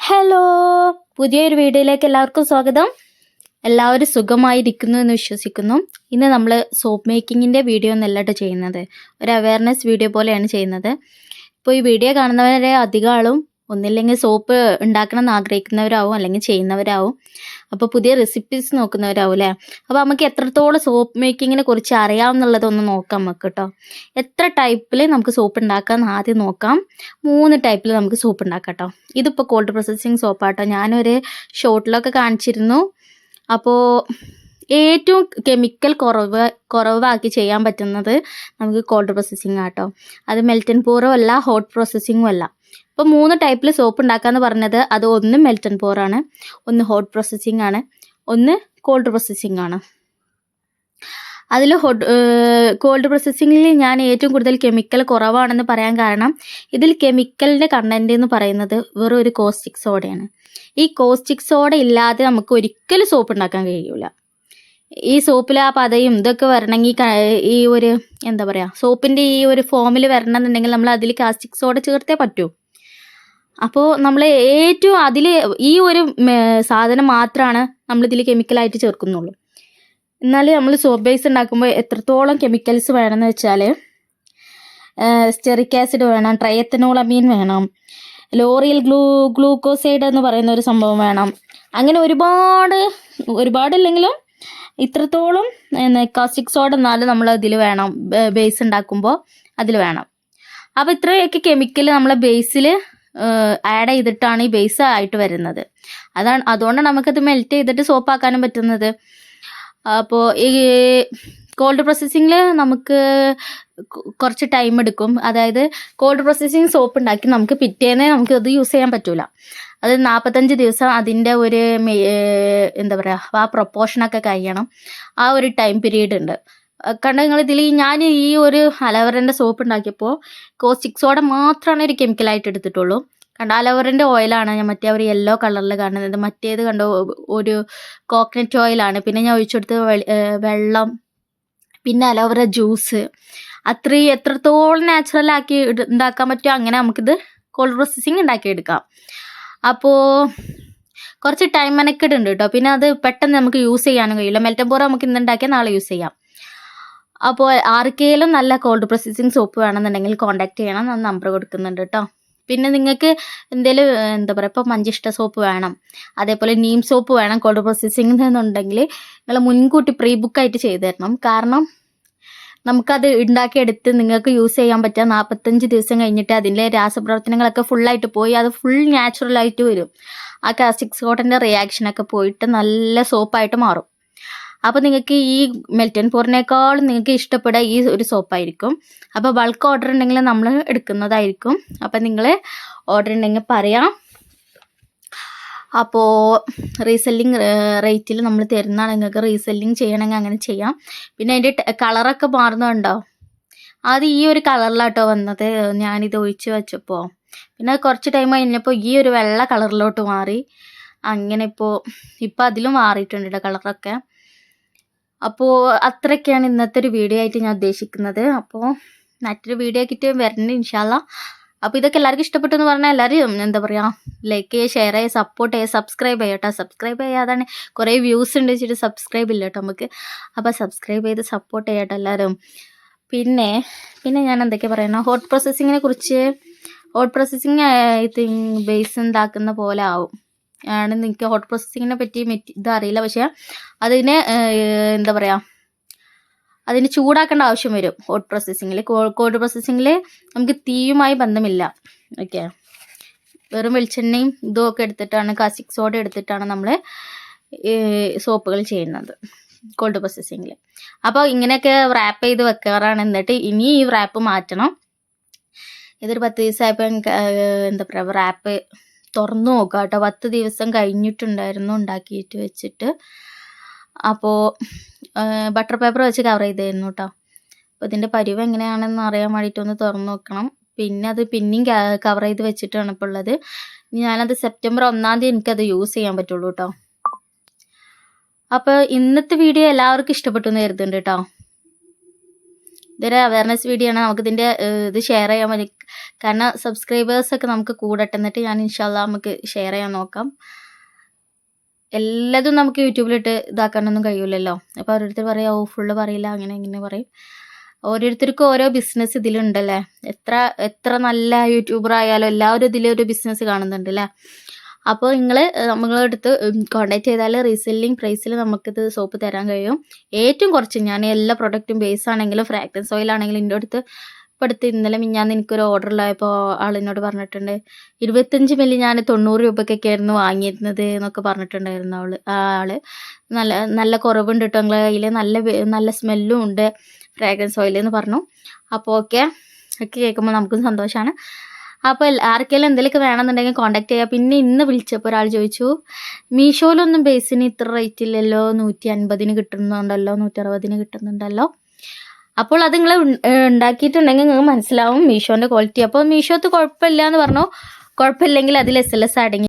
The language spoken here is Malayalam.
ഹലോ പുതിയൊരു വീഡിയോയിലേക്ക് എല്ലാവർക്കും സ്വാഗതം. എല്ലാവരും സുഖമായിരിക്കുന്നു എന്ന് വിശ്വസിക്കുന്നു. ഇന്ന് നമ്മൾ സോപ്പ് മേക്കിങ്ങിന്റെ വീഡിയോ എന്നല്ലാട്ട് ചെയ്യുന്നത്. ഒരു അവയർനെസ് വീഡിയോ പോലെയാണ് ചെയ്യുന്നത്. ഇപ്പോൾ ഈ വീഡിയോ കാണുന്നവരെ അധികം ആളും ഒന്നില്ലെങ്കിൽ സോപ്പ് ഉണ്ടാക്കണം എന്ന് ആഗ്രഹിക്കുന്നവരാവും അല്ലെങ്കിൽ ചെയ്യുന്നവരാവും. അപ്പോൾ പുതിയ റെസിപ്പീസ് നോക്കുന്നവരാവും അല്ലേ അപ്പോൾ നമുക്ക് എത്രത്തോളം സോപ്പ് മേക്കിങ്ങിനെ കുറിച്ച് അറിയാമെന്നുള്ളതൊന്ന് നോക്കാം നമുക്ക് കേട്ടോ. എത്ര ടൈപ്പിൽ നമുക്ക് സോപ്പ് ഉണ്ടാക്കാം എന്ന് ആദ്യം നോക്കാം. മൂന്ന് ടൈപ്പിൽ നമുക്ക് സോപ്പ് ഉണ്ടാക്കാം കേട്ടോ. ഇതിപ്പോൾ കോൾഡ് പ്രോസസ്സിങ് സോപ്പാട്ടോ ഞാനൊരു ഷോർട്ടിലൊക്കെ കാണിച്ചിരുന്നു. അപ്പോൾ ഏറ്റവും കെമിക്കൽ കുറവ് കുറവാക്കി ചെയ്യാൻ പറ്റുന്നത് നമുക്ക് കോൾഡ് പ്രോസസ്സിങ് ആട്ടോ. അത് മെൽറ്റൻ പൂറും അല്ല ഹോട്ട് പ്രോസസ്സിങ്ങും അല്ല. ഇപ്പോൾ മൂന്ന് ടൈപ്പിൽ സോപ്പ് ഉണ്ടാക്കാമെന്ന് പറഞ്ഞത് അത് ഒന്ന് മെൽറ്റൻ പോറാണ് ഒന്ന് ഹോട്ട് പ്രോസസ്സിംഗ് ആണ് ഒന്ന് കോൾഡ് പ്രോസസ്സിംഗ് ആണ്. അതിൽ ഹോട്ട് കോൾഡ് പ്രോസസ്സിങ്ങിൽ ഞാൻ ഏറ്റവും കൂടുതൽ കെമിക്കൽ കുറവാണെന്ന് പറയാൻ കാരണം ഇതിൽ കെമിക്കലിന്റെ കണ്ടന്റ് എന്ന് പറയുന്നത് വെറും ഒരു കോസ്റ്റിക് സോഡയാണ് ഈ കോസ്റ്റിക് സോഡ ഇല്ലാതെ നമുക്ക് ഒരിക്കലും സോപ്പ് ഉണ്ടാക്കാൻ കഴിയൂല. ഈ സോപ്പിൽ ആ പതയും ഇതൊക്കെ വരണമെങ്കിൽ ഈ ഒരു എന്താ പറയുക സോപ്പിന്റെ ഈ ഒരു ഫോമിൽ വരണമെന്നുണ്ടെങ്കിൽ നമ്മൾ അതിൽ കാസ്റ്റിക് സോഡ ചേർത്തേ പറ്റൂ. അപ്പോൾ നമ്മൾ ഏറ്റവും അതിൽ ഈ ഒരു സാധനം മാത്രമാണ് നമ്മൾ ഇതിൽ കെമിക്കലായിട്ട് ചേർക്കുന്നുള്ളൂ. എന്നാൽ നമ്മൾ സോപ്പ് ബേസ് ഉണ്ടാക്കുമ്പോൾ എത്രത്തോളം കെമിക്കൽസ് വേണമെന്ന് വെച്ചാൽ സ്റ്റെറിക് ആസിഡ് വേണം ട്രയത്തനോളമീൻ വേണം ലോറിയൽ ഗ്ലൂ ഗ്ലൂക്കോസൈഡ് എന്ന് പറയുന്ന ഒരു സംഭവം വേണം. അങ്ങനെ ഒരുപാട് ഒരുപാടില്ലെങ്കിലും ഇത്രത്തോളം കാസ്റ്റിക് സോഡ എന്നാലും നമ്മൾ അതിൽ വേണം ബേസ് ഉണ്ടാക്കുമ്പോൾ അതിൽ വേണം. അപ്പോൾ ഇത്രയൊക്കെ കെമിക്കൽ നമ്മളെ ബേസിൽ ആഡ് ചെയ്തിട്ടാണ് ഈ ബേസ് ആയിട്ട് വരുന്നത്. അതാണ് അതുകൊണ്ടാണ് നമുക്കത് മെൽറ്റ് ചെയ്തിട്ട് സോപ്പാക്കാനും പറ്റുന്നത്. അപ്പോൾ ഈ കോൾഡ് പ്രോസസ്സിങ്ങിൽ നമുക്ക് കുറച്ച് ടൈം എടുക്കും. അതായത് കോൾഡ് പ്രോസസ്സിങ് സോപ്പ് ഉണ്ടാക്കി നമുക്ക് പിറ്റേന്ന് നമുക്ക് അത് യൂസ് ചെയ്യാൻ പറ്റൂല. അത് നാൽപ്പത്തഞ്ച് ദിവസം അതിന്റെ ഒരു എന്താ പറയുക ആ പ്രൊപ്പോർഷനൊക്കെ കഴിയണം. ആ ഒരു ടൈം പീരീഡ് ഉണ്ട്. കണ്ട നിങ്ങൾ ഇതിൽ ഞാൻ ഈ ഒരു അലവറിന്റെ സോപ്പ് ഉണ്ടാക്കിയപ്പോൾ കോസ്റ്റിക് സോഡ മാത്രമാണ് ഒരു കെമിക്കലായിട്ട് എടുത്തിട്ടുള്ളൂ. കണ്ട അലവറിന്റെ ഓയിലാണ് ഞാൻ മറ്റേ അവർ യെല്ലോ കളറിൽ കാണുന്നത്. മറ്റേത് കണ്ടോ ഒരു കോക്കനട്ട് ഓയിലാണ്. പിന്നെ ഞാൻ ഒഴിച്ചെടുത്ത് വെള്ളം. പിന്നെ അലോവേര ജ്യൂസ്. അത്രയും എത്രത്തോളം ഇട്- ഉണ്ടാക്കാൻ പറ്റുമോ അങ്ങനെ നമുക്കിത് കോൾഡ് പ്രോസസ്സിങ് ഉണ്ടാക്കിയെടുക്കാം അപ്പോൾ കുറച്ച് ടൈം മെനക്കെടുണ്ട് കേട്ടോ പിന്നെ അത് പെട്ടെന്ന് നമുക്ക് യൂസ് ചെയ്യാനും കഴിയില്ല. മെൽറ്റംപോറ നമുക്ക് ഇന്ന് ഉണ്ടാക്കിയാൽ നാളെ യൂസ് ചെയ്യാം. അപ്പോൾ ആർക്കെങ്കിലും നല്ല കോൾഡ് പ്രോസസ്സിങ് സോപ്പ് വേണമെന്നുണ്ടെങ്കിൽ കോൺടാക്ട് ചെയ്യണം ഞാൻ നമ്പർ കൊടുക്കുന്നുണ്ട് കേട്ടോ പിന്നെ നിങ്ങൾക്ക് എന്തെങ്കിലും എന്താ പറയുക ഇപ്പോൾ മഞ്ചിഷ്ട സോപ്പ് വേണം അതേപോലെ നീം സോപ്പ് വേണം കോൾഡ് പ്രോസസ്സിങ് എന്നുണ്ടെങ്കിൽ നിങ്ങൾ മുൻകൂട്ടി പ്രീ ബുക്കായിട്ട് ചെയ്തു തരണം കാരണം നമുക്കത് ഉണ്ടാക്കിയെടുത്ത് നിങ്ങൾക്ക് യൂസ് ചെയ്യാൻ പറ്റുക നാൽപ്പത്തഞ്ച് ദിവസം കഴിഞ്ഞിട്ട് അതിന്റെ രാസപ്രവർത്തനങ്ങളൊക്കെ ഫുള്ളായിട്ട് പോയി അത് ഫുൾ നാച്ചുറലായിട്ട് വരും. ആ കാസ്റ്റിക് സോഡന്റെ റിയാക്ഷനൊക്കെ പോയിട്ട് നല്ല സോപ്പായിട്ട് മാറും. അപ്പോൾ നിങ്ങൾക്ക് ഈ മെൽറ്റൻ പോറിനേക്കാളും നിങ്ങൾക്ക് ഇഷ്ടപ്പെടുക ഈ ഒരു സോപ്പായിരിക്കും അപ്പോൾ ബൾക്ക് ഓർഡർ ഉണ്ടെങ്കിൽ നമ്മൾ എടുക്കുന്നതായിരിക്കും. അപ്പോൾ നിങ്ങൾ ഓർഡർ ഉണ്ടെങ്കിൽ പറയാം. അപ്പോൾ റീസെല്ലിങ് റേറ്റിൽ നമ്മൾ തരുന്നതാണ്. നിങ്ങൾക്ക് റീസെല്ലിങ് ചെയ്യണമെങ്കിൽ അങ്ങനെ ചെയ്യാം. പിന്നെ അതിന്റെ കളറൊക്കെ മാറുന്നുണ്ടോ? അത് ഈ ഒരു കളറിലാട്ടോ വന്നത്. ഞാനിത് ഒഴിച്ച് വെച്ചപ്പോൾ പിന്നെ കുറച്ച് ടൈം കഴിഞ്ഞപ്പോൾ ഈ ഒരു വെള്ള കളറിലോട്ട് മാറി. അങ്ങനെ ഇപ്പോൾ ഇപ്പോൾ അതിലും മാറിയിട്ടുണ്ട് കളറൊക്കെ അപ്പോൾ അത്രയൊക്കെയാണ് ഇന്നത്തെ ഒരു വീഡിയോ ആയിട്ട് ഞാൻ ഉദ്ദേശിക്കുന്നത്. അപ്പോൾ മറ്റൊരു വീഡിയോ ആക്കിയിട്ട് വരണ്ട ഇൻഷാല്ല അപ്പോൾ ഇതൊക്കെ എല്ലാവർക്കും ഇഷ്ടപ്പെട്ടു എന്ന് പറഞ്ഞാൽ എല്ലാവരും എന്താ പറയുക ലൈക്ക് ചെയ്യുക ഷെയർ ചെയ്യുക സപ്പോർട്ട് ചെയ്യുക സബ്സ്ക്രൈബ് ചെയ്യുക കേട്ടോ സബ്സ്ക്രൈബ് ചെയ്യാതാണ് കുറേ വ്യൂസ് ഉണ്ട് വെച്ചിട്ട് സബ്സ്ക്രൈബ് ഇല്ല കേട്ടോ നമുക്ക് അപ്പോൾ സബ്സ്ക്രൈബ് ചെയ്ത് സപ്പോർട്ട് ചെയ്യട്ടോ എല്ലാവരും പിന്നെ പിന്നെ ഞാൻ എന്തൊക്കെ പറയുന്നത് ഹോട്ട് പ്രോസസ്സിങ്ങിനെ കുറിച്ച് ഹോട്ട് പ്രോസസ്സിങ് ബേസ് ഉണ്ടാക്കുന്ന പോലെ ആവും. ആണ് നിങ്ങൾക്ക് ഹോട്ട് പ്രോസസ്സിങ്ങിനെ പറ്റി ഇതറിയില്ല പക്ഷേ അതിനെ എന്താ പറയുക അതിന് ചൂടാക്കേണ്ട ആവശ്യം വരും ഹോട്ട് പ്രോസസ്സിങ്ങിൽ കോൾഡ് പ്രോസസ്സിങ്ങിൽ നമുക്ക് തീയുമായി ബന്ധമില്ല. ഓക്കെ. വെറും വെളിച്ചെണ്ണയും ഇതും ഒക്കെ എടുത്തിട്ടാണ് കാസ്റ്റിക് സോഡ എടുത്തിട്ടാണ് നമ്മൾ സോപ്പുകൾ ചെയ്യുന്നത് കോൾഡ് പ്രോസസ്സിങ്ങിൽ അപ്പോൾ ഇങ്ങനെയൊക്കെ റാപ്പ് ചെയ്ത് വെക്കാറാണ്. എന്നിട്ട് ഇനി ഈ റാപ്പ് മാറ്റണം. ഇതൊരു പത്ത് ദിവസമായപ്പോൾ എന്താ പറയുക റാപ്പ് തുറന്നു നോക്കാട്ടോ കേട്ടോ. പത്ത് ദിവസം കഴിഞ്ഞിട്ടുണ്ടായിരുന്നു ഉണ്ടാക്കിയിട്ട് വെച്ചിട്ട്. അപ്പോൾ ബട്ടർ പേപ്പർ വെച്ച് കവർ ചെയ്തായിരുന്നു കേട്ടോ അപ്പോൾ ഇതിന്റെ പരിവ് എങ്ങനെയാണെന്ന് അറിയാൻ വേണ്ടിയിട്ട് ഒന്ന് തുറന്നു നോക്കണം. പിന്നെ അത് പിന്നെയും കവർ ചെയ്ത് വെച്ചിട്ടാണ് ഇപ്പോൾ ഉള്ളത്. ഞാനത് സെപ്റ്റംബർ ഒന്നാം തീയതി എനിക്കത് യൂസ് ചെയ്യാൻ പറ്റുള്ളൂ കേട്ടോ അപ്പോൾ ഇന്നത്തെ വീഡിയോ എല്ലാവർക്കും ഇഷ്ടപ്പെട്ടു എന്ന് കരുതുന്നുണ്ട് കേട്ടോ ഇതൊരു അവയർനെസ് വീഡിയോ ആണ്. നമുക്ക് ഇതിന്റെ ഇത് ഷെയർ ചെയ്യാൻ മതി കാരണം സബ്സ്ക്രൈബേഴ്സൊക്കെ നമുക്ക് കൂടട്ടെ. എന്നിട്ട് ഞാൻ ഇൻഷാല്ല നമുക്ക് ഷെയർ ചെയ്യാൻ നോക്കാം. എല്ലാതും നമുക്ക് യൂട്യൂബിലിട്ട് ഇതാക്കാനൊന്നും കഴിയില്ലല്ലോ അപ്പോൾ ഓരോരുത്തർ പറയാം ഓ ഫുള്ള് പറയില്ല. അങ്ങനെ ഇങ്ങനെ പറയും. ഓരോരുത്തർക്കും ഓരോ ബിസിനസ് ഇതിലുണ്ടല്ലേ. എത്ര എത്ര നല്ല യൂട്യൂബർ ആയാലും എല്ലാവരും ഇതിലൊരു ബിസിനസ് കാണുന്നുണ്ട് അല്ലേ അപ്പോൾ നിങ്ങൾ നമ്മളെ അടുത്ത് കോൺടാക്ട് ചെയ്താൽ റീസെല്ലിംഗ് പ്രൈസിൽ നമുക്കിത് സോപ്പ് തരാൻ കഴിയും. ഏറ്റവും കുറച്ച് ഞാൻ എല്ലാ പ്രൊഡക്റ്റും ബേസ് ആണെങ്കിലും ഫ്രാഗ്രൻസ് ഓയിൽ ആണെങ്കിലും എന്റെ അടുത്ത് ഇപ്പോൾ അടുത്ത് ഇന്നലെ മിഞ്ഞാന്ന് എനിക്കൊരു ഓർഡർ ഉള്ളപ്പോൾ ആളിനോട് പറഞ്ഞിട്ടുണ്ട് ഇരുപത്തഞ്ച് മില്ലി ഞാൻ തൊണ്ണൂറ് രൂപയ്ക്കൊക്കെ ആയിരുന്നു വാങ്ങിയിരുന്നത് എന്നൊക്കെ പറഞ്ഞിട്ടുണ്ടായിരുന്നു അവൾ ആ ആൾ. നല്ല നല്ല കുറവുണ്ട് കേട്ടോ നിങ്ങളെ കയ്യിൽ നല്ല നല്ല സ്മെല്ലും ഉണ്ട് ഫ്രാഗ്രൻസ് ഓയിൽ എന്ന് പറഞ്ഞു. അപ്പോൾ ഓക്കെ ഒക്കെ കേൾക്കുമ്പോൾ നമുക്കും സന്തോഷമാണ് അപ്പോൾ ആർക്കെങ്കിലും എന്തെങ്കിലുമൊക്കെ വേണമെന്നുണ്ടെങ്കിൽ കോൺടാക്ട് ചെയ്യുക പിന്നെ ഇന്ന് വിളിച്ചപ്പോൾ ഒരാൾ ചോദിച്ചു മീഷോയിലൊന്നും ബേസിന് ഇത്ര റേറ്റ് ഇല്ലല്ലോ? നൂറ്റി അൻപതിന് കിട്ടുന്നുണ്ടല്ലോ? നൂറ്റി അറുപതിന് കിട്ടുന്നുണ്ടല്ലോ? അപ്പോൾ അത് നിങ്ങൾ ഉണ്ടാക്കിയിട്ടുണ്ടെങ്കിൽ നിങ്ങൾക്ക് മനസ്സിലാവും മീഷോന്റെ ക്വാളിറ്റി അപ്പോൾ മീഷോത്ത് കുഴപ്പമില്ല എന്ന് പറഞ്ഞു. കുഴപ്പമില്ലെങ്കിൽ അതിൽ എസ് എൽ എസ് അടങ്ങി